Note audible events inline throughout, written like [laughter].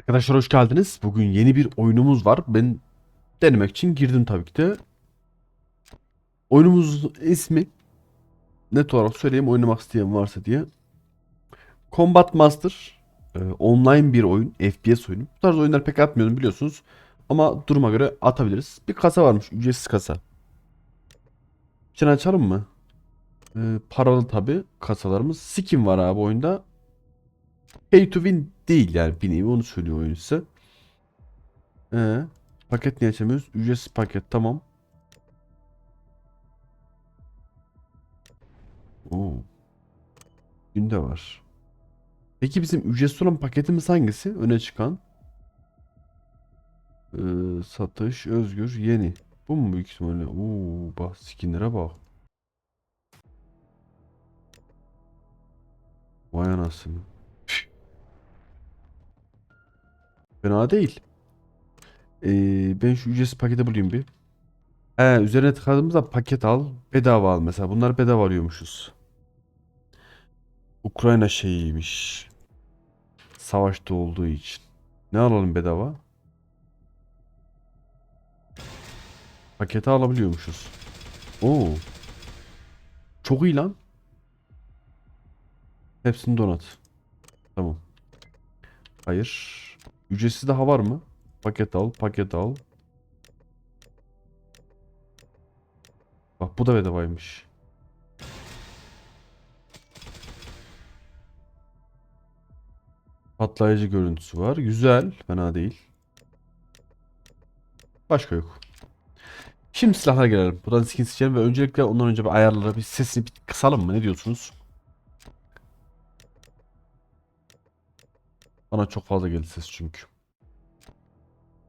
Arkadaşlar hoş geldiniz. Bugün yeni bir oyunumuz var. Ben denemek için girdim tabii ki de. Oyunumuzun ismi net olarak söyleyeyim oynamak isteyen varsa diye. Combat Master e, online bir oyun, FPS oyunu. Bu tarz oyunlar pek atmıyorum biliyorsunuz. Ama duruma göre atabiliriz. Bir kasa varmış, ücretsiz kasa. İçini açalım mı? E, paralı tabii kasalarımız. Skin var abi oyunda. Pay to win değil yani bir nevi onu söylüyor oyun size. Ee, paket niye açamıyoruz? Ücretsiz paket tamam. Oo. Günde var. Peki bizim ücretsiz olan paketimiz hangisi? Öne çıkan. Ee, satış, özgür, yeni. Bu mu büyük ihtimalle? Oo, bak skinlere bak. Vay anasını. Fena değil. Ee, ben şu ücretsiz paketi bulayım bir. He, üzerine tıkladığımızda paket al, bedava al mesela. Bunlar bedava alıyormuşuz. Ukrayna şeyiymiş. Savaşta olduğu için. Ne alalım bedava? Paketi alabiliyormuşuz. Oo. Çok iyi lan. Hepsini donat. Tamam. Hayır. Ücretsiz daha var mı? Paket al, paket al. Bak bu da bedavaymış. Patlayıcı görüntüsü var. Güzel. Fena değil. Başka yok. Şimdi silahlara gelelim. Buradan skin seçelim ve öncelikle ondan önce bir ayarlara bir sesini bir kısalım mı? Ne diyorsunuz? Bana çok fazla geldi ses çünkü.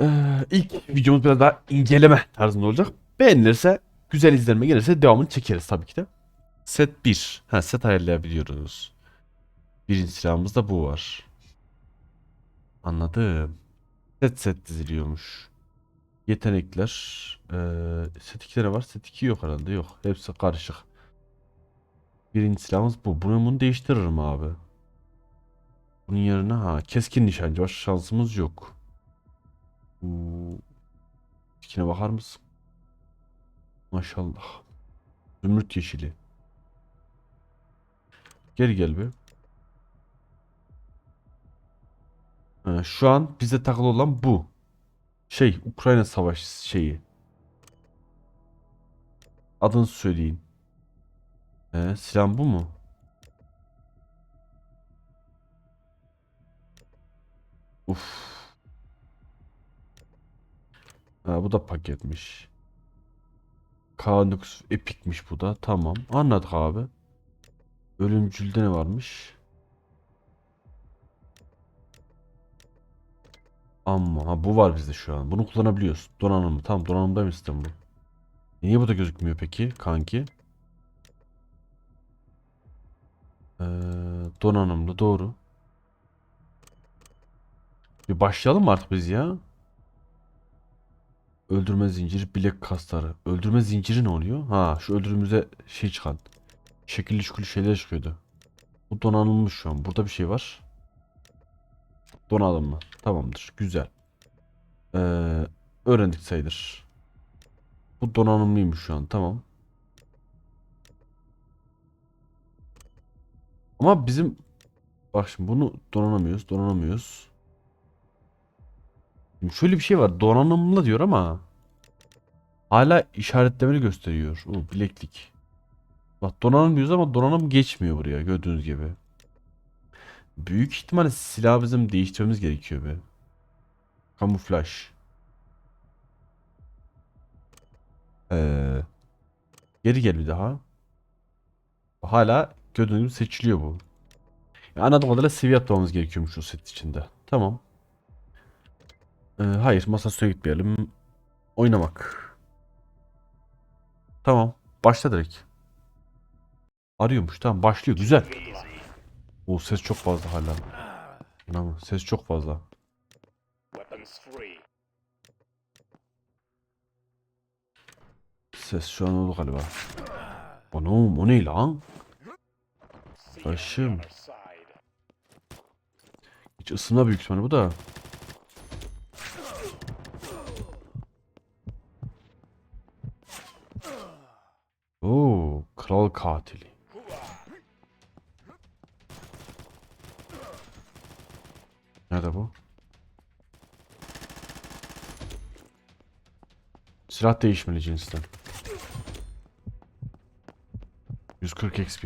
Ee, ilk videomuz biraz daha inceleme tarzında olacak. Beğenilirse, güzel izlenme gelirse devamını çekeriz tabii ki de. Set 1. Ha set ayarlayabiliyoruz. Birinci silahımızda bu var. Anladım. Set set diziliyormuş. Yetenekler. Ee, set 2'lere var. Set 2 yok herhalde. Yok. Hepsi karışık. Birinci silahımız bu. Bunu, bunu değiştiririm abi. Bunun yerine ha keskin nişancı var. Şansımız yok. Bu bakar mısın? Maşallah. Zümrüt yeşili. Gel gel bir. Ha, şu an bize takılı olan bu. Şey Ukrayna savaş şeyi. Adını söyleyin. Ee, silah bu mu? Uf. Ha, bu da paketmiş. Kanux epikmiş bu da. Tamam. Anladık abi. Ölümcülde ne varmış? Ama ha, bu var bizde şu an. Bunu kullanabiliyoruz. Donanımı. Tamam donanımda mı sistem bu? Niye bu da gözükmüyor peki kanki? Ee, donanımlı doğru. Bir başlayalım mı artık biz ya? Öldürme zinciri bilek kasları. Öldürme zinciri ne oluyor? Ha şu öldürdüğümüzde şey çıkan. Şekilli şükürlü şeyler çıkıyordu. Bu donanılmış şu an. Burada bir şey var. Donanım mı? Tamamdır. Güzel. Ee, öğrendik sayılır. Bu donanımlıymış şu an. Tamam. Ama bizim bak şimdi bunu donanamıyoruz. Donanamıyoruz. Şöyle bir şey var. Donanımlı diyor ama hala işaretlemeni gösteriyor. O bileklik. Bak donanım diyoruz ama donanım geçmiyor buraya gördüğünüz gibi. Büyük ihtimalle silah bizim değiştirmemiz gerekiyor be. Kamuflaj. Ee, geri gel bir daha. Hala gördüğünüz gibi seçiliyor bu. Yani anladığım kadarıyla seviye atlamamız gerekiyormuş o set içinde. Tamam. Ee, hayır masaüstüne gitmeyelim. Oynamak. Tamam. Başla direkt. Arıyormuş. Tamam başlıyor. Güzel. O ses çok fazla hala. Tamam, ses çok fazla. Ses şu an oldu galiba. Anam o ne lan? Başım. Hiç ısınma büyük ihtimalle bu da. Kaliteli. Nerede bu? Silah değişmeli cinsten. 140 XP.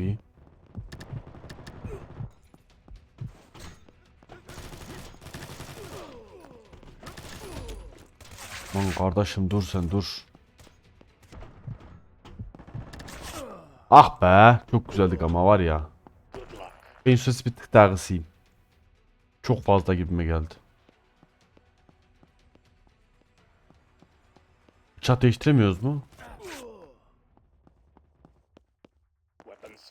Lan kardeşim dur sen dur. Ah be. Çok güzeldik ama var ya. Ben süresi bir tık daha kısayım. Çok fazla gibime geldi. Bıçak değiştiremiyoruz mu?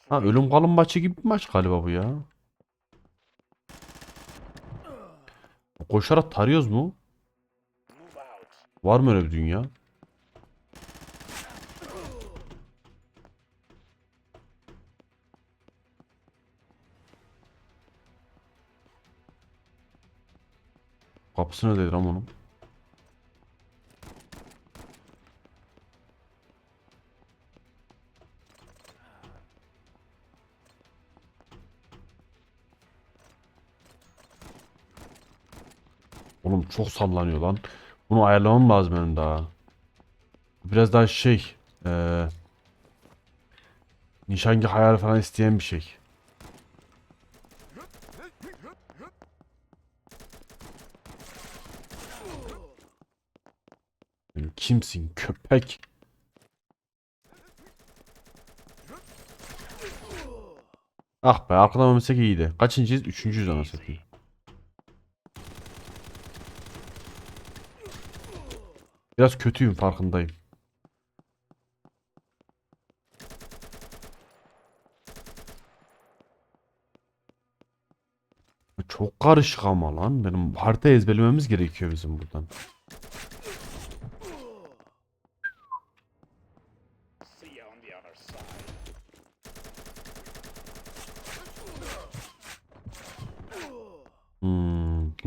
Ha ölüm kalım maçı gibi bir maç galiba bu ya. Koşarak tarıyoruz mu? Var mı öyle bir dünya? Kapısı nedir ama onun? Oğlum çok sallanıyor lan. Bunu ayarlamam lazım benim daha. Biraz daha şey eee nişangah hayal falan isteyen bir şey. Benim Kimsin köpek? Ah be arkadan ölmesek iyiydi. Kaçıncıyız? Üçüncüyüz anasını satayım. Biraz kötüyüm farkındayım. Çok karışık ama lan. Benim harita ezberlememiz gerekiyor bizim buradan.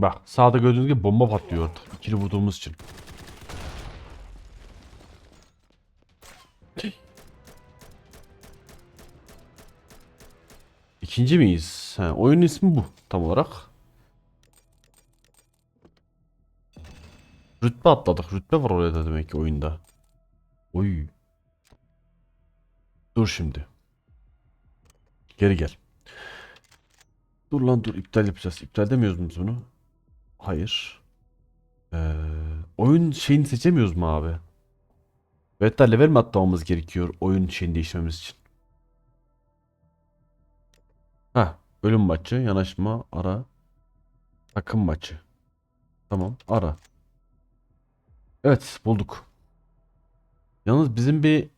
Bak sağda gördüğünüz gibi bomba patlıyor. İkili vurduğumuz için. İkinci miyiz? Ha, oyunun ismi bu tam olarak. Rütbe atladık. Rütbe var orada demek ki oyunda. Oy. Dur şimdi. Geri gel. Dur lan dur iptal yapacağız. İptal demiyoruz mu bunu? Hayır. Ee, oyun şeyini seçemiyoruz mu abi? Evet da level mi atlamamız gerekiyor oyun şeyini değiştirmemiz için? Ha, ölüm maçı, yanaşma, ara, takım maçı. Tamam, ara. Evet, bulduk. Yalnız bizim bir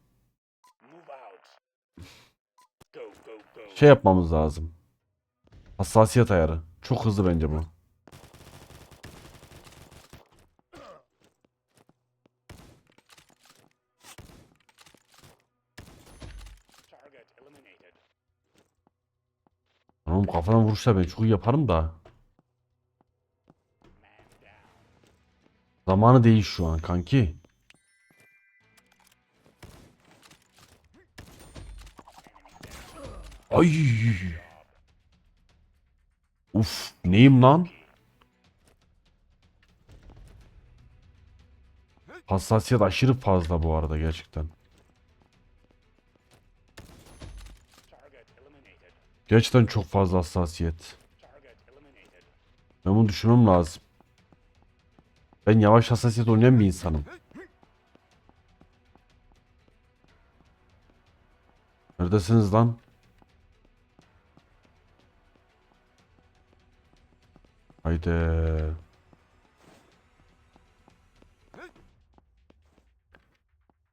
şey yapmamız lazım. Hassasiyet ayarı. Çok hızlı bence bu. Tamam kafadan vuruşlar ben çok iyi yaparım da. Zamanı değil şu an kanki. Ay. Uf, neyim lan? Hassasiyet aşırı fazla bu arada gerçekten. Gerçekten çok fazla hassasiyet. Ben bunu düşünmem lazım. Ben yavaş hassasiyet oynayan bir insanım. Neredesiniz lan? Haydi.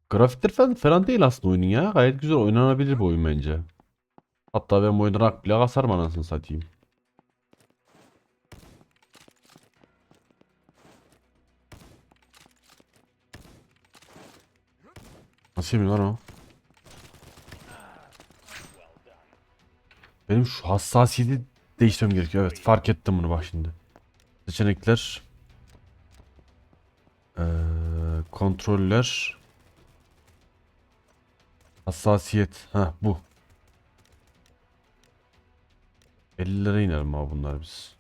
Grafikler falan, falan değil aslında oyunun ya. Gayet güzel oynanabilir bir oyun bence. Hatta ben bu oyunda rank bile kasarım anasını satayım. Nasıl yapayım lan o? Benim şu hassasiyeti değiştirmem gerekiyor. Evet fark ettim bunu bak şimdi. Seçenekler. Ee, kontroller. Hassasiyet. Ha bu. 50 lira inelim abi bunlar biz.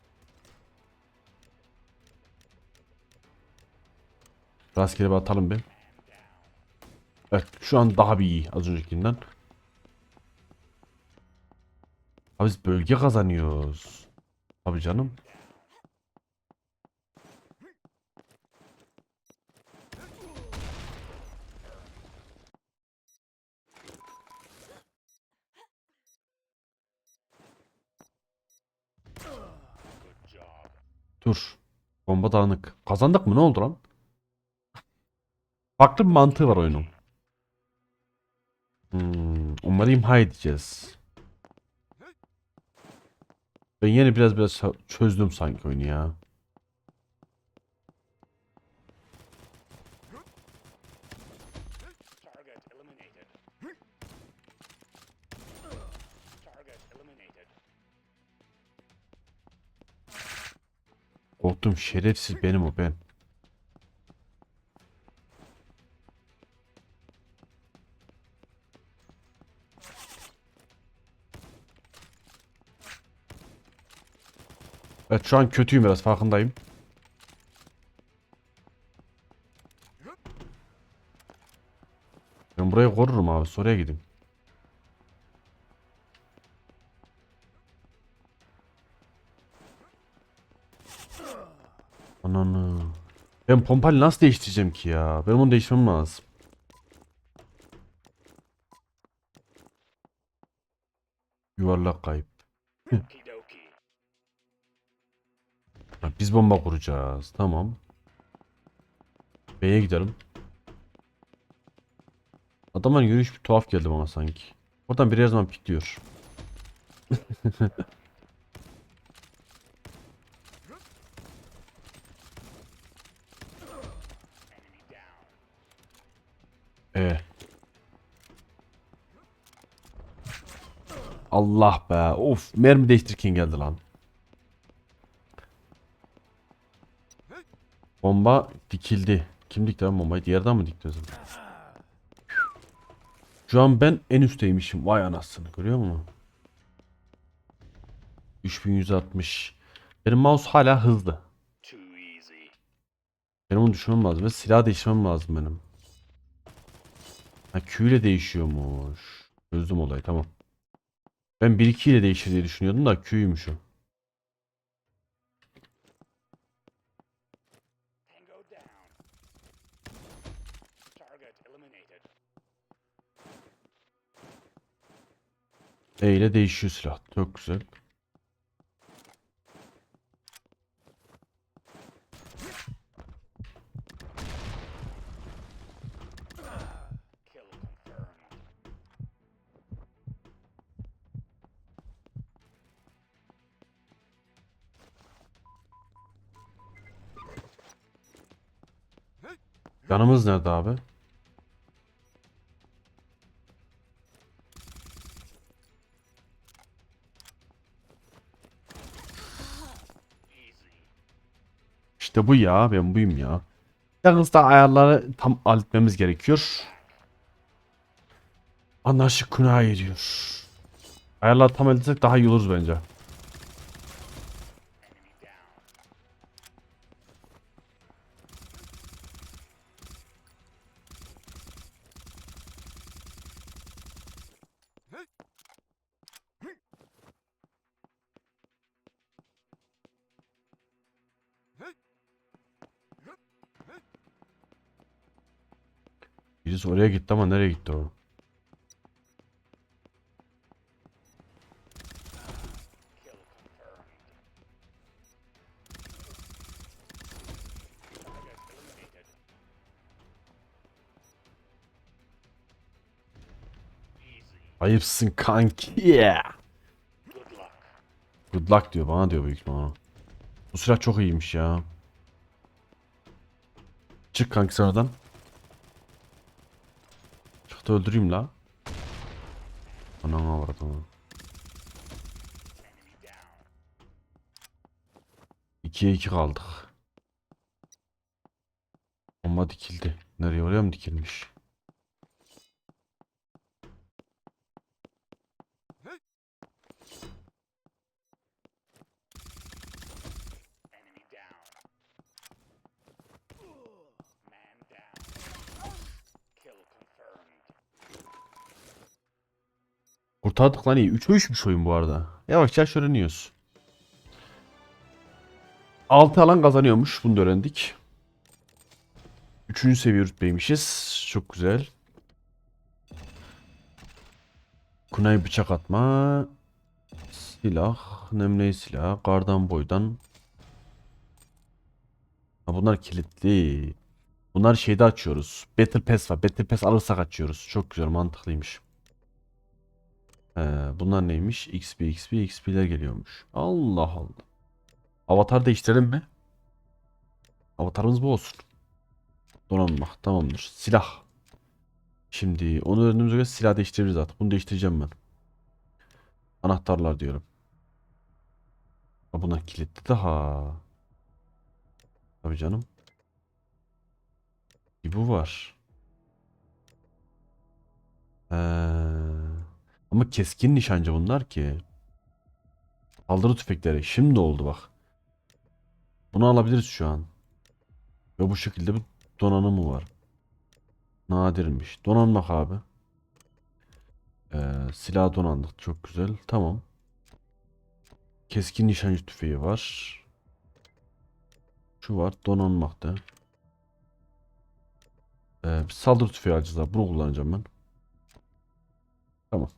Rastgele bir atalım bir. Evet şu an daha bir iyi az öncekinden. Abi biz bölge kazanıyoruz. Abi canım. Good job. Dur. Bomba dağınık. Kazandık mı? Ne oldu lan? Farklı bir mantığı var oyunun. Hmm, onları imha edeceğiz. Ben yine biraz biraz çö- çözdüm sanki oyunu ya. Korktum şerefsiz benim o ben. Evet şu an kötüyüm biraz farkındayım. Ben burayı korurum abi. Soruya gideyim. Ben pompalı nasıl değiştireceğim ki ya? Benim onu değiştirmem lazım. Yuvarlak kayıp. Biz bomba kuracağız. Tamam. B'ye gidelim. Adamın yürüyüş bir tuhaf geldi bana sanki. Oradan her zaman pikliyor. [laughs] Allah be. Of mermi değiştirirken geldi lan. Bomba dikildi. Kim dikti lan bombayı? Diğerden mi dikti o zaman? Şu an ben en üstteymişim. Vay anasını görüyor musun? 3160. Benim mouse hala hızlı. Benim onu düşünmem lazım ve silah değiştirmem lazım benim. Ha Q ile değişiyormuş. Çözdüm olayı tamam. Ben 1-2 ile değişir diye düşünüyordum da Q'ymuş o. E ile değişiyor silah. Çok güzel. Yanımız nerede abi? İşte bu ya. Ben buyum ya. Yalnız da ayarları tam halletmemiz gerekiyor. Anlaşık günah ediyor. Ayarları tam halletsek daha iyi oluruz bence. Oraya gitti ama nereye gitti o? Ayıpsın kanki. Yeah. Good luck. Diyor bana diyor büyük ihtimalle. Bu silah çok iyiymiş ya. Çık kanki sen da öldüreyim la. Avradım. Enemy down. 2'ye 2 kaldık. Bomba dikildi. Nereye oraya mı dikilmiş? Kurtardık lan iyi. 3'e 3'müş oyun bu arada. Yavaş yavaş öğreniyoruz. 6 alan kazanıyormuş. Bunu da öğrendik. 3. seviye rütbeymişiz. Çok güzel. Kunay bıçak atma. Silah. Nemleyi silah. Kardan boydan. Ha, bunlar kilitli. Bunlar şeyde açıyoruz. Battle Pass var. Battle Pass alırsak açıyoruz. Çok güzel mantıklıymış. Ee, bunlar neymiş? XP, XP, XP'ler geliyormuş. Allah Allah. Avatar değiştirelim mi? Avatarımız bu olsun. Donanma. Tamamdır. Silah. Şimdi onu öğrendiğimize göre silah değiştiririz artık. Bunu değiştireceğim ben. Anahtarlar diyorum. Buna kilitli daha. Tabii canım. Bu var. Ee, ama keskin nişancı bunlar ki. Saldırı tüfekleri. Şimdi oldu bak. Bunu alabiliriz şu an. Ve bu şekilde bir donanımı var. Nadirmiş. Donanmak abi. Ee, silah donandık. Çok güzel. Tamam. Keskin nişancı tüfeği var. Şu var. Donanmakta. Ee, saldırı tüfeği alacağız abi. Bunu kullanacağım ben. Tamam.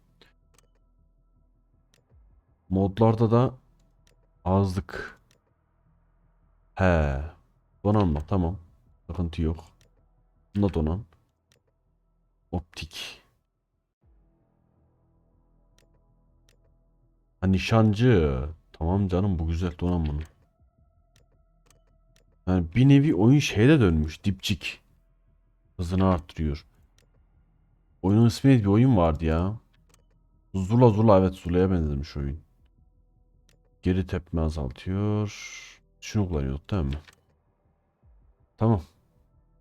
Modlarda da azlık. He. Donanma tamam. Sıkıntı yok. Bunda donan. Optik. Ha nişancı. Tamam canım bu güzel donanmanın. Yani bir nevi oyun şeye de dönmüş. Dipçik. Hızını arttırıyor. Oyunun ismi bir oyun vardı ya. Zula Zula evet Zula'ya benzemiş oyun. Geri tepme azaltıyor. Şunu kullanıyorduk değil mi? Tamam.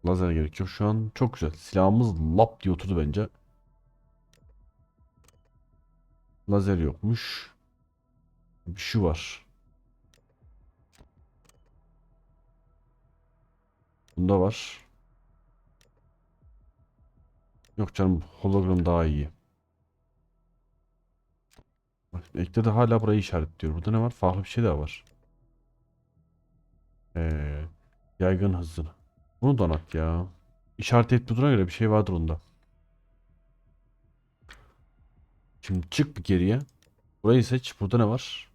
Lazer gerek yok şu an. Çok güzel. Silahımız lap diye oturdu bence. Lazer yokmuş. Bir şu var. Bunda var. Yok canım hologram daha iyi. Bak de hala burayı işaretliyor. Burada ne var? Farklı bir şey daha var. Ee, yaygın hızını. Bunu donat ya. İşaret ettiğine göre bir şey vardır onda. Şimdi çık bir geriye. Burayı seç. Burada ne var?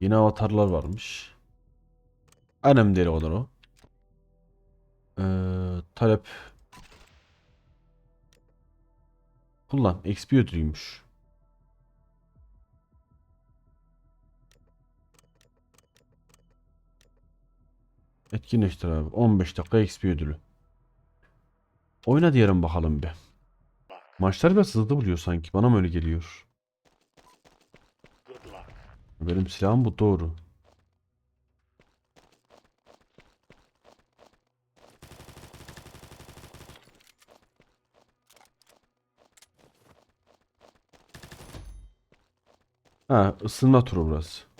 Yeni avatarlar varmış. Önemli değil olan o. Ee, talep. Kullan. XP ödülüymüş. Etkinleştir abi. 15 dakika XP ödülü. Oyna diyelim bakalım bir. Maçlar biraz hızlı buluyor sanki. Bana mı öyle geliyor? Benim silahım bu doğru. Ha, ısınma turu burası.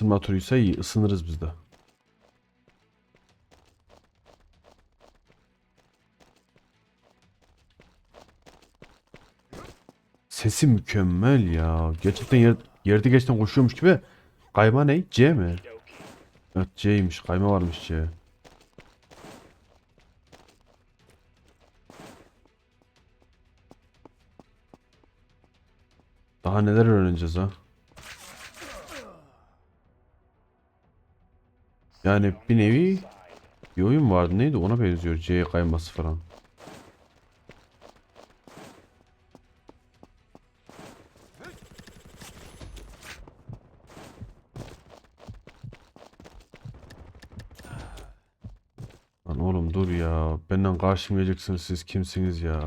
Isınma turuysa iyi, ısınırız biz de. Sesi mükemmel ya. Gerçekten yer, yerde geçten koşuyormuş gibi. Kayma ne? C mi? Evet C'ymiş. Kayma varmış C. Daha neler öğreneceğiz ha? Yani bir nevi bir oyun vardı. Neydi? Ona benziyor. C'ye kayması falan. Lan oğlum dur ya. Benden karşımayacaksınız siz kimsiniz ya?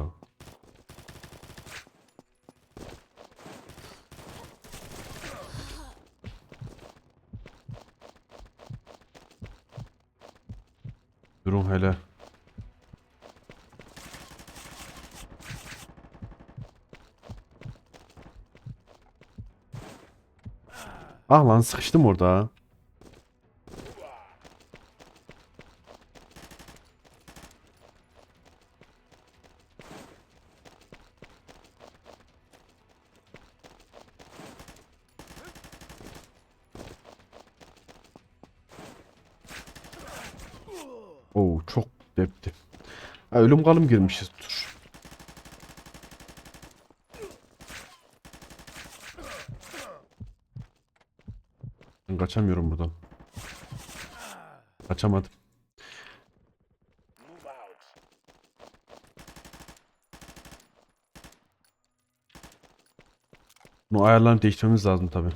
Ah lan sıkıştım orada. Oo çok depti. Ölüm kalım girmişiz. Kaçamıyorum buradan. Kaçamadım. Bunu ayarlarını değiştirmemiz lazım tabi.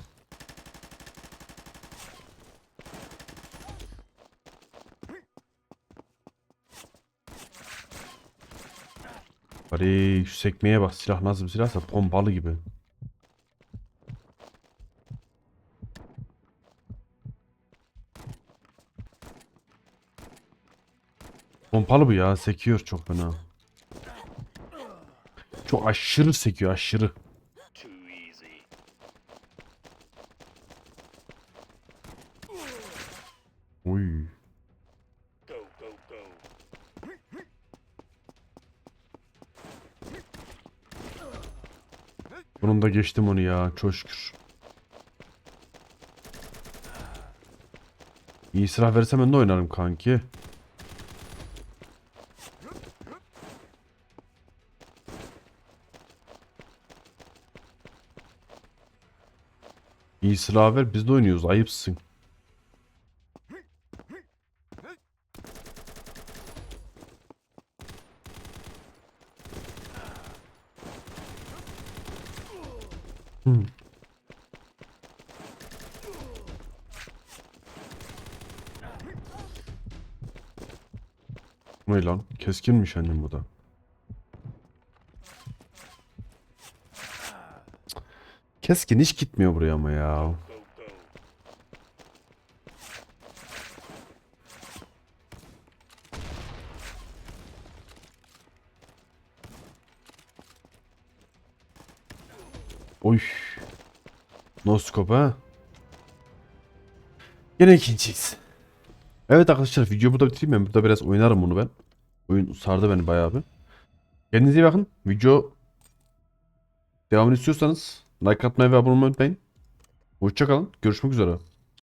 Bari şu sekmeye bak silah nasıl bir silahsa pompalı gibi. Pompalı bu ya sekiyor çok fena. Çok aşırı sekiyor aşırı. Go. Bunun da geçtim onu ya çok şükür. İyi silah versem ben de oynarım kanki. İyi silah ver biz de oynuyoruz ayıpsın. Hmm. Ne lan? Keskinmiş annem bu da. Keskin hiç gitmiyor buraya ama ya. Oy. No scope ha. Gene ikinciyiz. Evet arkadaşlar videoyu burada bitireyim ben. Burada biraz oynarım bunu ben. Oyun sardı beni bayağı bir. Kendinize iyi bakın. Video devamını istiyorsanız like atmayı ve abone olmayı unutmayın. Hoşçakalın. Görüşmek üzere.